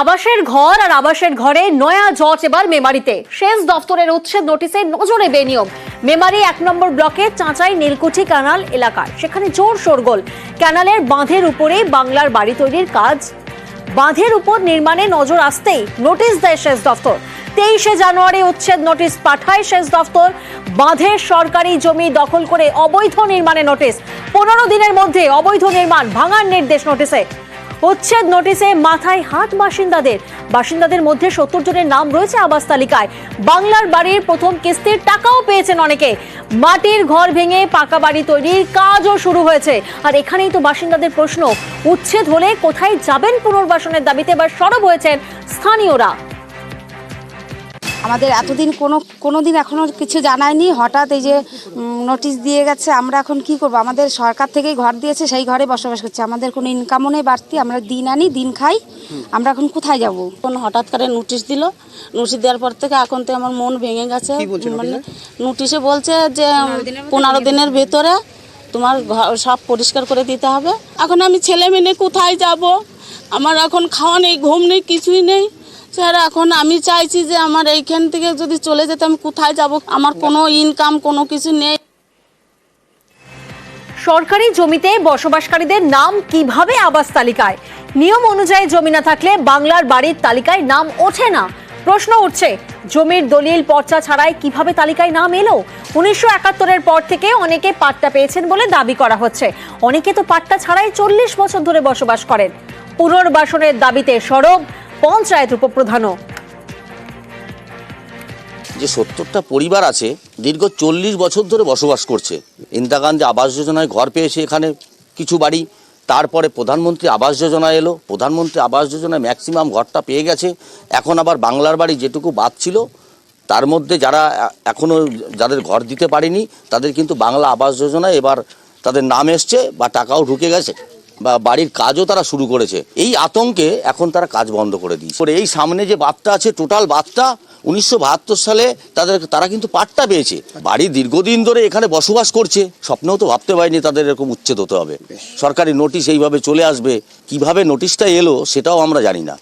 আবাসের ঘর আর আবাসের ঘরে নয়া জট এবার মেমারিতে। শেষ দফতরের উচ্ছেদ নোটিশে নজরে বেনিয়ম মেমারি এক নম্বর ব্লকে চাঁচাই নীলকুঠি ক্যানাল এলাকায়। সেখানে জোর শোরগোল। ক্যানালের বাঁধের উপরে বাংলার বাড়ি তৈরির কাজ। বাঁধের উপর নির্মাণে নজর আসতেই নোটিশ দেয় শেষ দফতর। তেইশে জানুয়ারি উচ্ছেদ নোটিশ পাঠায় শেষ দফতর। বাঁধের সরকারি জমি দখল করে অবৈধ নির্মাণে নোটিশ। পনেরো দিনের মধ্যে অবৈধ নির্মাণ ভাঙার নির্দেশ নোটিশে। উচ্ছেদ নোটিশে মাথায় হাত বাসিন্দাদের। বাসিন্দাদের মধ্যে সত্তর জনের নাম রয়েছে আবাস তালিকায়। বাংলার বাড়ির প্রথম কিস্তির টাকাও পেয়েছেন অনেকে। মাটির ঘর ভেঙে পাকা বাড়ি তৈরির কাজও শুরু হয়েছে। আর এখানেই তো বাসিন্দাদের প্রশ্ন, উচ্ছেদ হলে কোথায় যাবেন পুনর্বাসনের দাবিতে? এবার সরব হয়েছেন স্থানীয়রা। আমাদের এতদিন কোনো কোনো দিন এখনও কিছু জানায়নি। হঠাৎ এই যে নোটিশ দিয়ে গেছে আমরা এখন কি করব? আমাদের সরকার থেকেই ঘর দিয়েছে সেই ঘরে বসবাস করছে। আমাদের কোনো ইনকামও নেই বাড়তি। আমরা দিন আনি দিন খাই। আমরা এখন কোথায় যাব? কোন হঠাৎ করে নোটিশ দিল। নোটিশ দেওয়ার পর থেকে এখন তো আমার মন ভেঙে গেছে। মানে নোটিশে বলছে যে পনেরো দিনের ভেতরে তোমার ঘর সব পরিষ্কার করে দিতে হবে। এখন আমি ছেলে মেয়ে কোথায় যাব? আমার এখন খাওয়া নেই ঘুম নেই কিছুই নেই। স্যার, এখন আমি চাইছি যে আমার এইখান থেকে যদি চলে যেতে, আমি কোথায় যাব? আমার কোনো ইনকাম কোনো কিছু নেই। সরকারি জমিতে বসবাসকারীদের নাম কীভাবে আবাস তালিকায়? নিয়ম অনুযায়ী জমি না থাকলে বাংলার বাড়ির তালিকায় নাম ওঠে না। প্রশ্ন উঠছে, জমির দলিল পর্চা ছাড়াই কীভাবে তালিকায় নাম এলো? উনিশশো একাত্তরের পর থেকে অনেকে পাট্টা পেয়েছেন বলে দাবি করা হচ্ছে। অনেকে তো পাট্টা ছাড়াই চল্লিশ বছর ধরে বসবাস করেন। পুনর্বাসনের দাবিতে সরব পঞ্চায়েত উপপ্রধানও। যে সত্তরটা পরিবার আছে, দীর্ঘ চল্লিশ বছর ধরে বসবাস করছে। ইন্দিরা গান্ধী আবাস যোজনায় ঘর পেয়েছে এখানে কিছু বাড়ি। তারপরে প্রধানমন্ত্রী আবাস যোজনা এলো। প্রধানমন্ত্রী আবাস যোজনায় ম্যাক্সিমাম ঘরটা পেয়ে গেছে। এখন আবার বাংলার বাড়ি যেটুকু বাদ ছিল, তার মধ্যে যারা এখনও যাদের ঘর দিতে পারেনি, তাদের কিন্তু বাংলা আবাস যোজনায় এবার তাদের নাম এসছে বা টাকাও ঢুকে গেছে। বা বাড়ির কাজও তারা শুরু করেছে। এই আতঙ্কে এখন তারা কাজ বন্ধ করে দিয়েছে। এই সামনে যে বাঁধটা আছে, টোটাল বাঁধটা উনিশশো বাহাত্তর সালে তাদের, তারা কিন্তু পাট্টা পেয়েছে। বাড়ি দীর্ঘদিন ধরে এখানে বসবাস করছে। স্বপ্নেও তো ভাবতে পারিনি তাদের এরকম উচ্ছেদ হতে হবে। সরকারি নোটিশ এইভাবে চলে আসবে। কীভাবে নোটিশটা এলো সেটাও আমরা জানি না।